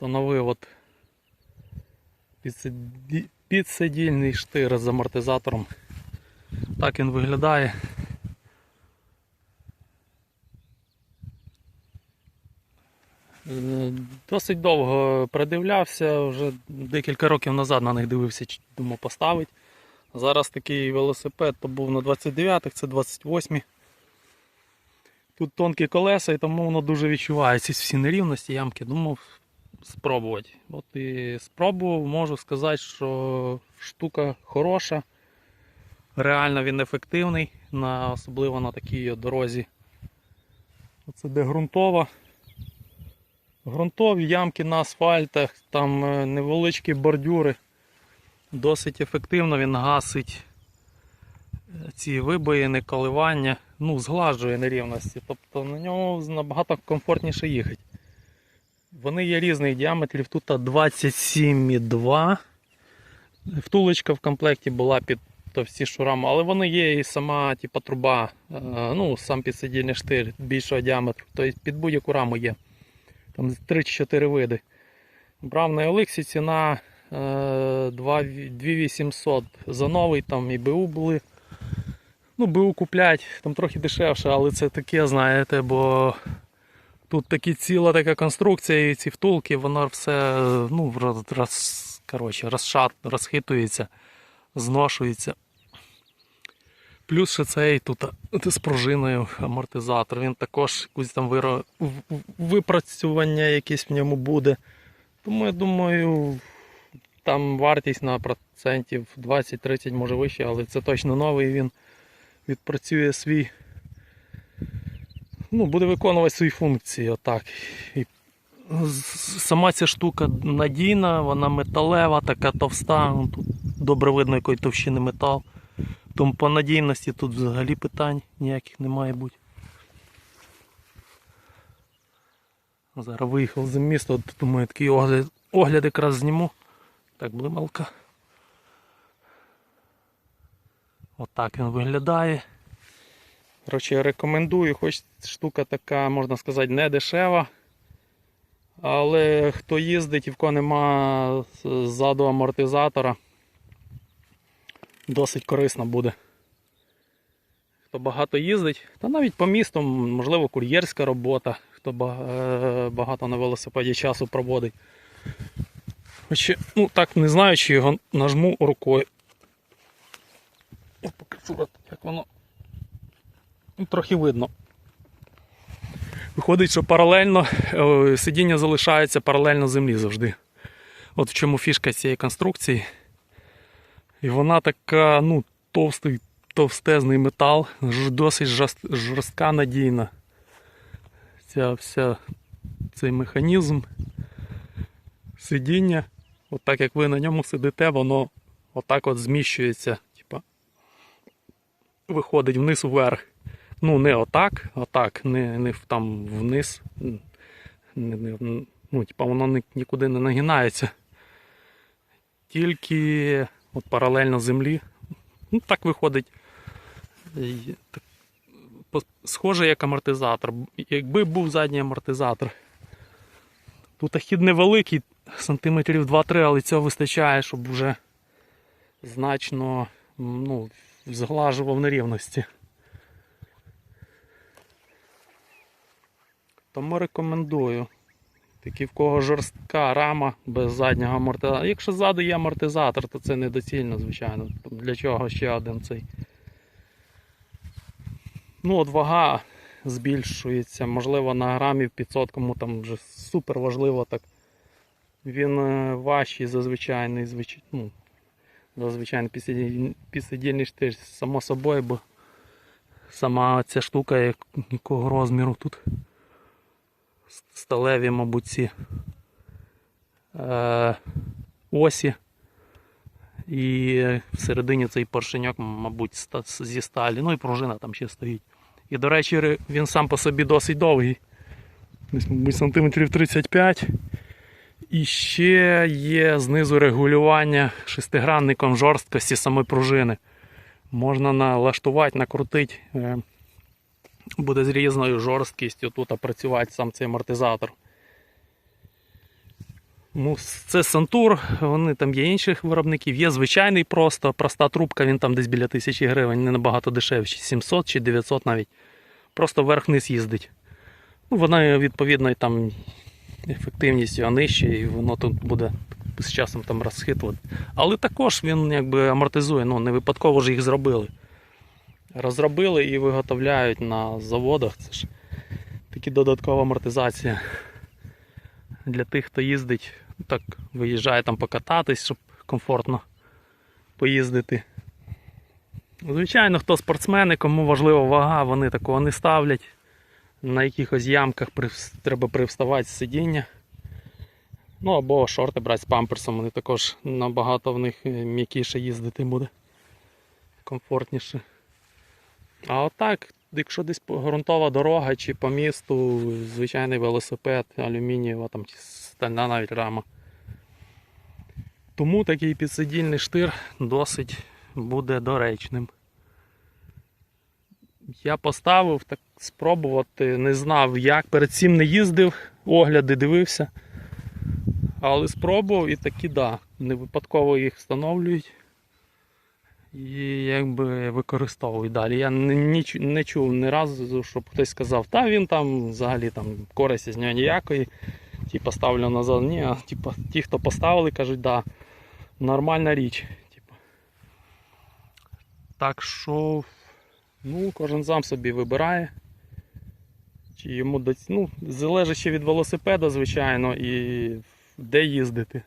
Встановив от підсидільний штир з амортизатором. Так він виглядає. Е, Досить довго придивлявся, вже декілька років назад на них дивився, думав поставить. Зараз такий велосипед то був на 29-х, це 28 Тут тонкі колеса, і тому воно дуже відчувається всі нерівності, ямки. Думав спробувати. От і спробував, можу сказати, що штука хороша. Реально він ефективний, на, особливо на такій дорозі. Оце де ґрунтова. Грунтові ямки на асфальтах, там е, невеличкі бордюри. Досить ефективно він гасить е, ці вибоїни, коливання, ну, зглажує нерівності. Тобто на ньому набагато комфортніше їхати. Вони є різних діаметрів. Тут 27,2. Втулочка в комплекті була під товсті шурами, але вони є і сама типа, труба, е, ну, сам підсидільний штир більшого діаметру. Тобто під будь-яку раму є. Там 3-4 види. Брав на Еликсі ціна е, 2 2800 за новий, там і БУ були. Ну, БУ куплять, там трохи дешевше, але це таке, знаєте, бо тут такі ціла така конструкція, і ці втулки, воно все ну, роз, коротше, розшат, розхитується, зношується. Плюс ще цей тут з пружиною амортизатор. Він також якусь там виро... випрацювання якесь в ньому буде. Тому я думаю, там вартість на процентів 20-30 може вище, але це точно новий. Він відпрацює свій. Ну, буде виконувати свої функції. Отак. І сама ця штука надійна, вона металева, така товста. Ну, Тут добре видно, якої товщини метал. Тому по надійності тут взагалі питань ніяких не має бути. Зараз виїхав за місто, от, думаю, такий огляд, огляд якраз зніму. Так, блималка. Отак він виглядає. Коротше, рекомендую, хоч штука така, можна сказати, не дешева. Але хто їздить і в кого нема ззаду амортизатора, досить корисно буде. Хто багато їздить, та навіть по місту, можливо, кур'єрська робота, хто е, багато на велосипеді часу проводить. Хоч, ну так не знаю, чи його нажму рукою. Я покажу, як воно. Ну, трохи видно. Виходить, що паралельно е, сидіння залишається паралельно землі завжди. От в чому фішка цієї конструкції. І вона така, ну, товстий, товстезний метал, досить жорст- жорстка надійна. Ця вся цей механізм сидіння, от так як ви на ньому сидите, воно отак от зміщується. Типа, виходить вниз вверх. Ну, не отак, отак, не, не там вниз. Не, не, ну, типа, воно ні- нікуди не нагинається. Тільки от паралельно землі. Ну, так виходить. Схоже як амортизатор. Якби був задній амортизатор. Тут хід невеликий, сантиметрів 2-3, але цього вистачає, щоб вже значно ну, зглажував нерівності. Тому рекомендую. Такі в кого жорстка рама без заднього амортизатора. Якщо ззаду є амортизатор, то це недоцільно, звичайно. Для чого ще один цей. Ну, от вага збільшується, можливо, на грамів 500, кому там вже супер важливо так. Він е, важчий за звичайний, звич... ну, за звичайний підсиділь- підсидільний штир, само собою, бо сама ця штука як- якого розміру тут сталеві, мабуть, ці е, осі. І всередині цей поршеньок, мабуть, зі сталі. Ну і пружина там ще стоїть. І, до речі, він сам по собі досить довгий. Десь, мабуть, сантиметрів 35. І ще є знизу регулювання шестигранником жорсткості самої пружини. Можна налаштувати, накрутити. Буде з різною жорсткістю тут працювати сам цей амортизатор. Ну, це Сантур, вони там є інших виробників. Є звичайний просто, проста трубка, він там десь біля тисячі гривень, не набагато дешевші, 700 чи 900 навіть. Просто вверх-вниз їздить. Ну, вона відповідно там ефективність його нижче, і воно тут буде з часом там розхитувати. Але також він якби амортизує, ну не випадково ж їх зробили. Розробили і виготовляють на заводах. Це ж такі додаткова амортизація для тих, хто їздить, так виїжджає там покататись, щоб комфортно поїздити. Звичайно, хто спортсмени, кому важлива вага, вони такого не ставлять. На якихось ямках треба привставати з сидіння. Ну або шорти брати з памперсом, вони також набагато в них е, м'якіше їздити буде. Комфортніше. А отак, якщо десь ґрунтова дорога чи по місту, звичайний велосипед, алюмінієва, там чи стальна навіть рама. Тому такий підсидільний штир досить буде доречним. Я поставив так спробувати, не знав як, перед цим не їздив, огляди дивився. Але спробував і таки да, не випадково їх встановлюють і якби використовують далі. Я не, не, чув ні разу, щоб хтось сказав, та він там взагалі там користі з нього ніякої. Типа ставлю назад. Ні, а типа, ті, хто поставили, кажуть, да, нормальна річ. Типа. Так що, ну, кожен сам собі вибирає. Чи йому до... ну, залежить ще від велосипеда, звичайно, і де їздити.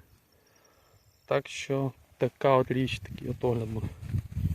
Так що така от річ, такий от огляд буде.